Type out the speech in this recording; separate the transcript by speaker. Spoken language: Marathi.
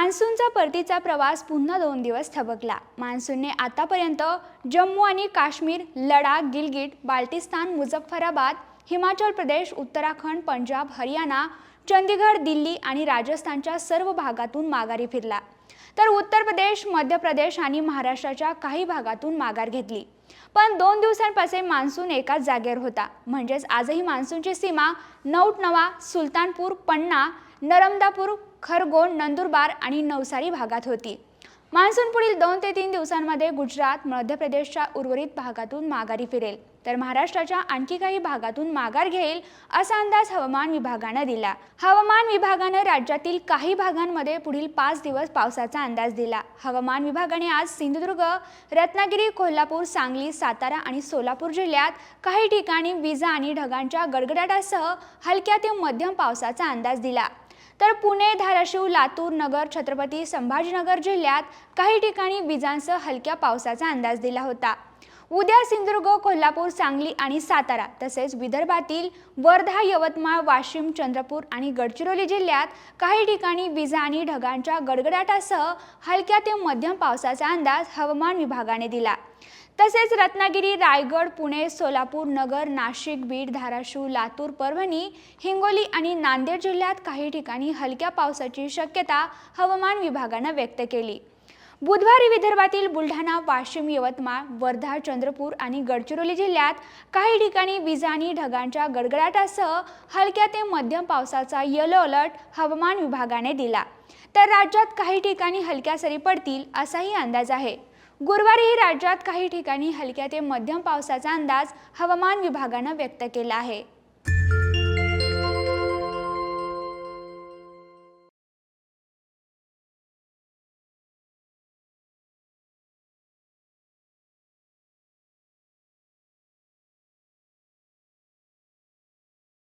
Speaker 1: मान्सूनचा परतीचा प्रवास पुन्हा दोन दिवस थबकला. मान्सूनने आतापर्यंत जम्मू आणि काश्मीर लडाख गिलगिट बाल्टिस्तान मुझफ्फराबाद हिमाचल प्रदेश उत्तराखंड पंजाब हरियाणा चंदीगड दिल्ली आणि राजस्थानच्या सर्व भागातून माघारी फिरला. तर उत्तर प्रदेश मध्य प्रदेश आणि महाराष्ट्राच्या काही भागातून माघार घेतली. पण दोन दिवसांपासून मान्सून एकाच जागेवर होता. म्हणजेच आजही मान्सूनची सीमा नौटनवा सुलतानपूर पन्ना नरमदापूर खरगोण नंदुरबार आणि नवसारी भागात होती. मान्सून पुढील दोन ते तीन दिवसांमध्ये गुजरात मध्य प्रदेशच्या उर्वरित भागातून माघारी फिरेल. तर महाराष्ट्राच्या आणखी काही भागातून माघार घेईल असा अंदाज हवामान विभागानं दिला. हवामान विभागानं राज्यातील काही भागांमध्ये पुढील पाच दिवस पावसाचा अंदाज दिला. हवामान विभागाने आज सिंधुदुर्ग रत्नागिरी कोल्हापूर सांगली सातारा आणि सोलापूर जिल्ह्यात काही ठिकाणी विजा आणि ढगांच्या गडगडाटासह हलक्या ते मध्यम पावसाचा अंदाज दिला. तर पुणे धाराशिव लातूर नगर छत्रपती संभाजीनगर जिल्ह्यात काही ठिकाणी विजांसह हलक्या पावसाचा अंदाज दिला होता. उद्या सिंधुदुर्ग कोल्हापूर सांगली आणि सातारा तसेच विदर्भातील वर्धा यवतमाळ वाशिम चंद्रपूर आणि गडचिरोली जिल्ह्यात काही ठिकाणी विजा आणि ढगांच्या गडगडाटासह हलक्या ते मध्यम पावसाचा अंदाज हवामान विभागाने दिला. तसेच रत्नागिरी रायगड पुणे सोलापूर नगर नाशिक बीड धाराशिव लातूर परभणी हिंगोली आणि नांदेड जिल्ह्यात काही ठिकाणी हलक्या पावसाची शक्यता हवामान विभागानं व्यक्त केली. बुधवारी विदर्भातील बुलढाणा वाशिम यवतमाळ वर्धा चंद्रपूर आणि गडचिरोली जिल्ह्यात काही ठिकाणी विजा आणि ढगांच्या गडगडाटासह हलक्या ते मध्यम पावसाचा येलो अलर्ट हवामान विभागाने दिला. तर राज्यात काही ठिकाणी हलक्या सरी पडतील असाही अंदाज आहे. गुरुवारीही राज्यात काही ठिकाणी हलक्या ते मध्यम पावसाचा अंदाज हवामान विभागानं व्यक्त केला आहे.